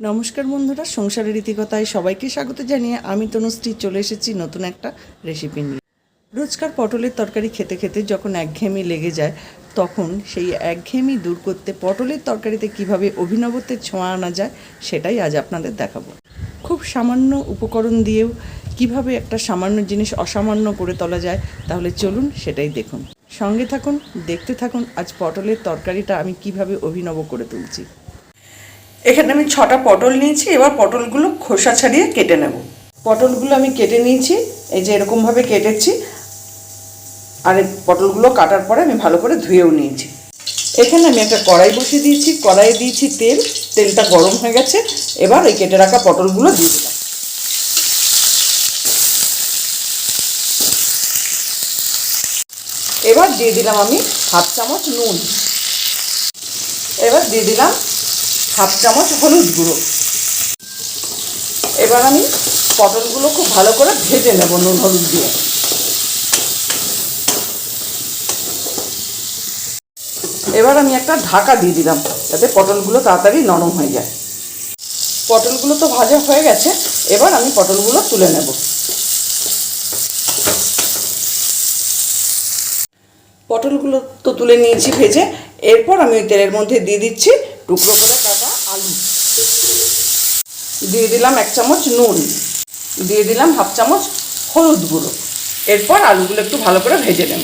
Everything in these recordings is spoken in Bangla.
নমস্কার বন্ধুরা, সংসারের রীতিকতায় সবাইকে স্বাগত জানিয়ে আমি তনুশ্রী চলে এসেছি নতুন একটা রেসিপি নিয়ে। রোজকার পটলের তরকারি খেতে খেতে যখন একঘেয়েমি লেগে যায়, তখন সেই একঘেয়েমি দূর করতে পটলের তরকারিতে কীভাবে অভিনবত্বের ছোঁয়া আনা যায়, সেটাই আজ আপনাদের দেখাবো। খুব সামান্য উপকরণ দিয়েও কীভাবে একটা সামান্য জিনিস অসামান্য করে তোলা যায়, তাহলে চলুন সেটাই দেখুন। সঙ্গে থাকুন, দেখতে থাকুন আজ পটলের তরকারিটা আমি কীভাবে অভিনব করে তুলছি। এখানে আমি ছটা পটল নিয়েছি, এবার পটলগুলো খোসা ছাড়িয়ে কেটে নেব। পটলগুলো আমি কেটে নিয়েছি, এই যে এরকমভাবে কেটেছি, আর পটলগুলো কাটার পরে আমি ভালো করে ধুয়েও নিয়েছি। এখানে আমি একটা কড়াই বসিয়ে দিয়েছি, কড়াইয়ে দিয়েছি তেল, তেলটা গরম হয়ে গেছে, এবার ওই কেটে রাখা পটলগুলো দিয়ে দিলাম। এবার দিয়ে দিলাম আমি হাফ চামচ নুন। এবার দিয়ে দিলাম হাফ চামচ হলুদ গুঁড়ো। এবার আমি পটলগুলো খুব ভালো করে ভেজে নেব নুন, হলুদ দিয়ে। এবার আমি একটা ঢাকা দিয়ে দিলাম, যাতে পটলগুলো তাড়াতাড়ি নরম হয়ে যায়। পটলগুলো তো ভাজা হয়ে গেছে, এবার আমি পটলগুলো তুলে নেব। পটলগুলো তো তুলে নিয়েছি ভেজে, এরপর আমি ওই তেলের মধ্যে দিয়ে দিচ্ছি টুকরো করে আলু। দিয়ে দিলাম এক চামচ নুন। দিয়ে দিলাম হাফ চামচ হলুদ গুঁড়ো। এরপর আলুগুলো একটু ভালো করে ভেজে নেব।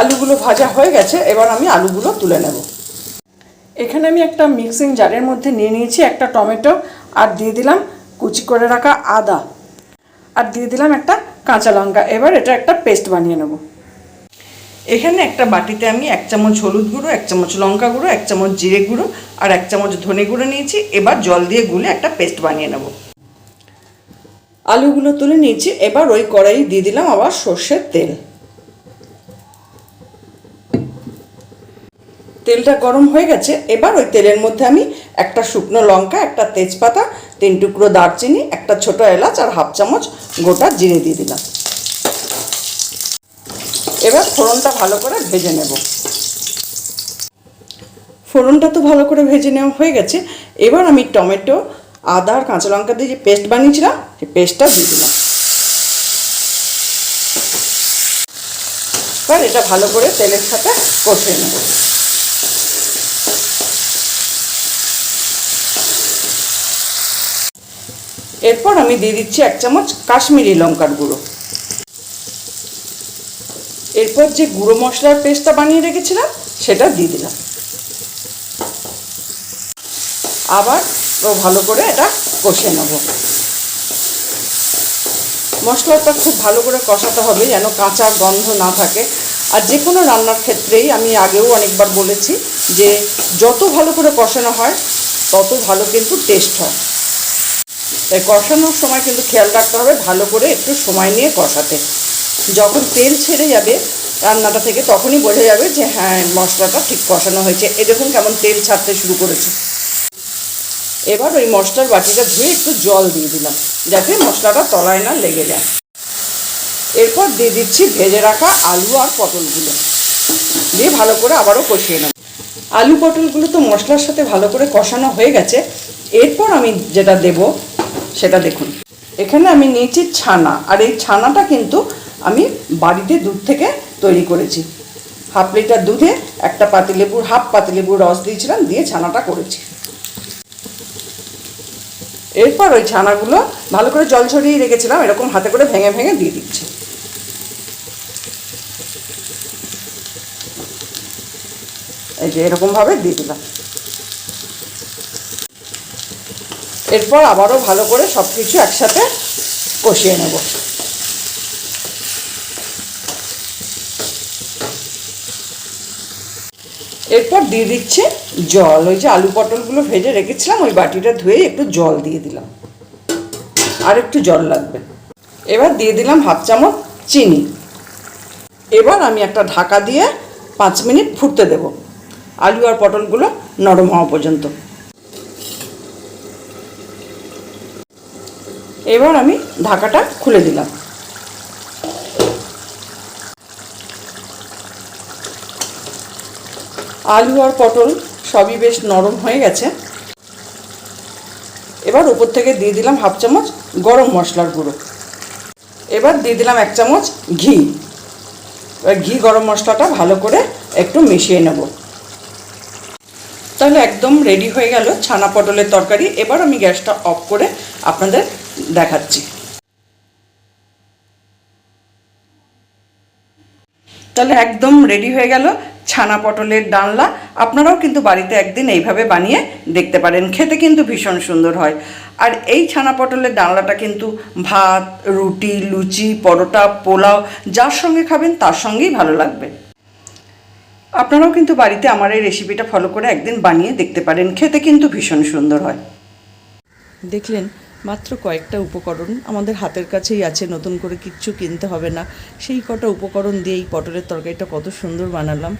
আলুগুলো ভাজা হয়ে গেছে, এবার আমি আলুগুলো তুলে নেব। এখানে আমি একটা মিক্সিং জারের মধ্যে নিয়ে নিয়েছি একটা টমেটো, আর দিয়ে দিলাম কুচি করে রাখা আদা। আর দিয়ে দিলাম একটা কাঁচা লঙ্কা। এবার এটা একটা পেস্ট বানিয়ে নেব। এখানে একটা বাটিতে আমি এক চামচ হলুদ গুঁড়ো, এক চামচ লঙ্কা গুঁড়ো, এক চামচ জিরে গুঁড়ো আর এক চামচ ধনে গুঁড়ো নিয়েছি। এবার জল দিয়ে গুলে একটা পেস্ট বানিয়ে নেব। আলুগুলো তুলে নিয়েছি। এবার ওই কড়াই দিয়ে দিলাম আবার সর্ষের তেল। তেলটা গরম হয়ে গেছে। এবার ওই তেলের মধ্যে আমি একটা শুকনো লঙ্কা, একটা তেজপাতা, তিন টুকরো দারচিনি, একটা ছোট এলাচ আর হাফ চামচ গোটা জিরে দিয়ে দিলাম। এবার ফোড়নটা ভালো করে ভেজে নেব। ফোড়নটা তো ভালো করে ভেজে নেওয়া হয়ে গেছে। এবার আমি টমেটো, আদা আর কাঁচা লঙ্কা দিয়ে যে পেস্ট বানিয়েছিলাম সেই পেস্টটা দিয়ে দিলাম। এবার এটা ভালো করে তেলের সাথে কষিয়ে নেব। এরপর আমি দিয়ে দিচ্ছি এক চামচ কাশ্মীরি লঙ্কার গুঁড়ো। এরপর যে গুঁড়ো মশলার পেস্টটা বানিয়ে রেখেছিলাম, সেটা দিয়ে দিলাম। আবার ভালো করে এটা কষে নেব। মশলাটা খুব ভালো করে কষাতে হবে যেন কাঁচা গন্ধ না থাকে। আর যে কোনো রান্নার ক্ষেত্রেই আমি আগেও অনেকবার বলেছি যে যত ভালো করে কষানো হয়, তত ভালো কিন্তু টেস্ট হয়। তাই কষানোর সময় কিন্তু খেয়াল রাখতে হবে ভালো করে একটু সময় নিয়ে কষাতে। যখন তেল ছেড়ে যাবে রান্নাটা থেকে তখনই বোঝা যাবে যে হ্যাঁ মশলাটা ঠিক কষানো হয়েছে। এ দেখুন কেমন তেল ছাড়তে শুরু করেছে। এবার ওই মশলার বাটিটা ধুয়ে একটু জল দিয়ে দিলাম, যাতে মশলাটা তলায় না লেগে যায়। এরপর দিয়ে দিচ্ছি ভেজে রাখা আলু আর পটলগুলো। দিয়ে ভালো করে আবারও কষিয়ে নেব। আলু, পটলগুলো তো মশলার সাথে ভালো করে কষানো হয়ে গেছে। এরপর আমি যেটা দেব সেটা দেখুন। এখানে আমি নিয়েছি ছানা। আর এই ছানাটা কিন্তু আমি বাড়িতে দুধ থেকে তৈরি করেছি। হাফ লিটার দুধে একটা পাতিলেবুর হাফ পাতিলেবুর রস দিয়েছিলাম, দিয়ে ছানাটা করেছি। এরপর ওই ছানাগুলো ভালো করে জল ছড়িয়ে রেখেছিলাম, এরকম হাতে করে ভেঙে ভেঙে দিয়ে দিচ্ছি। এই যে এরকমভাবে দিয়ে দিলাম। এরপর আবারও ভালো করে সব কিছু একসাথে কষিয়ে নেব। এরপর দিয়ে দিচ্ছে জল। ওই যে আলু পটলগুলো ভেজে রেখেছিলাম, ওই বাটিটা ধুয়ে একটু জল দিয়ে দিলাম। আর একটু জল লাগবে। এবার দিয়ে দিলাম হাফ চামচ চিনি। এবার আমি একটা ঢাকা দিয়ে পাঁচ মিনিট ফুটতে দেব। আলু আর পটলগুলো নরম হওয়া পর্যন্ত। এবার আমি ঢাকাটা খুলে দিলাম। আলু আর পটল সবই বেশ নরম হয়ে গেছে। এবার উপর থেকে দিয়ে দিলাম হাফ চামচ গরম মশলার গুঁড়ো। এবার দিয়ে দিলাম এক চামচ ঘি। এবার ঘি গরম মশলাটা ভালো করে একটু মিশিয়ে নেব। তাহলে একদম রেডি হয়ে গেল ছানা পটলের তরকারি। এবার আমি গ্যাসটা অফ করে আপনাদের দেখাচ্ছি। তাহলে একদম রেডি হয়ে গেল ছানা পটলের ডালনা আপনারাও কিন্তু বাড়িতে একদিন এইভাবে বানিয়ে দেখতে পারেন। খেতে কিন্তু ভীষণ সুন্দর হয়। আর এই ছানা পটলের ডালনাটা কিন্তু ভাত, রুটি, লুচি, পরোটা, পোলাও যার সঙ্গে খাবেন তার সঙ্গেই ভালো লাগবে। আপনারাও কিন্তু বাড়িতে আমার এই রেসিপিটা ফলো করে একদিন বানিয়ে দেখতে পারেন। খেতে কিন্তু ভীষণ সুন্দর হয়। দেখলেন, মাত্র কয়েকটা উপকরণ আমাদের হাতের কাছেই আছে, নতুন করে কিচ্ছু কিনতে হবে না। সেই কটা উপকরণ দিয়ে এই পটলের তরকারিটা কত সুন্দর বানালাম।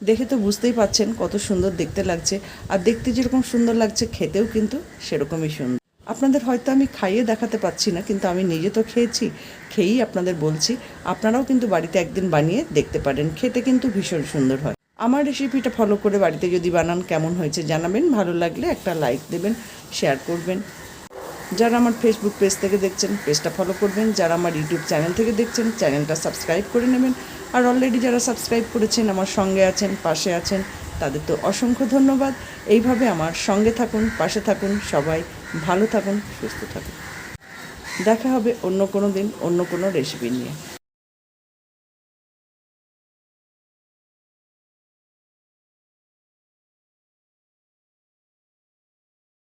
দেখে তো বুঝতেই পাচ্ছেন কত সুন্দর দেখতে লাগছে। আর দেখতে যেরকম সুন্দর লাগছে, খেতেও কিন্তু সেরকমই সুন্দর। আপনাদের হয়তো আমি খাইয়ে দেখাতে পাচ্ছি না, কিন্তু আমি নিজে তো খেয়েছি, খেয়েই আপনাদের বলছি। আপনারাও কিন্তু বাড়িতে একদিন বানিয়ে দেখতে পারেন, খেতে কিন্তু ভীষণ সুন্দর হয়। আমার রেসিপিটা ফলো করে বাড়িতে যদি বানান কেমন হয়েছে জানাবেন, ভালো লাগলে একটা লাইক দেবেন শেয়ার করবেন। যারা আমার ফেসবুক পেজ থেকে দেখছেন পেজটা ফলো করবেন। যারা আমার ইউটিউব চ্যানেল থেকে দেখছেন চ্যানেলটা সাবস্ক্রাইব করে নেবেন। আর অলরেডি যারা সাবস্ক্রাইব করেছেন, আমার সঙ্গে আছেন, পাশে আছেন, তাদের তো অসংখ্য ধন্যবাদ। এইভাবে আমার সঙ্গে থাকুন, পাশে থাকুন, সবাই ভালো থাকুন, সুস্থ থাকুন। দেখা হবে অন্য কোনো দিন, অন্য কোনো রেসিপি নিয়ে।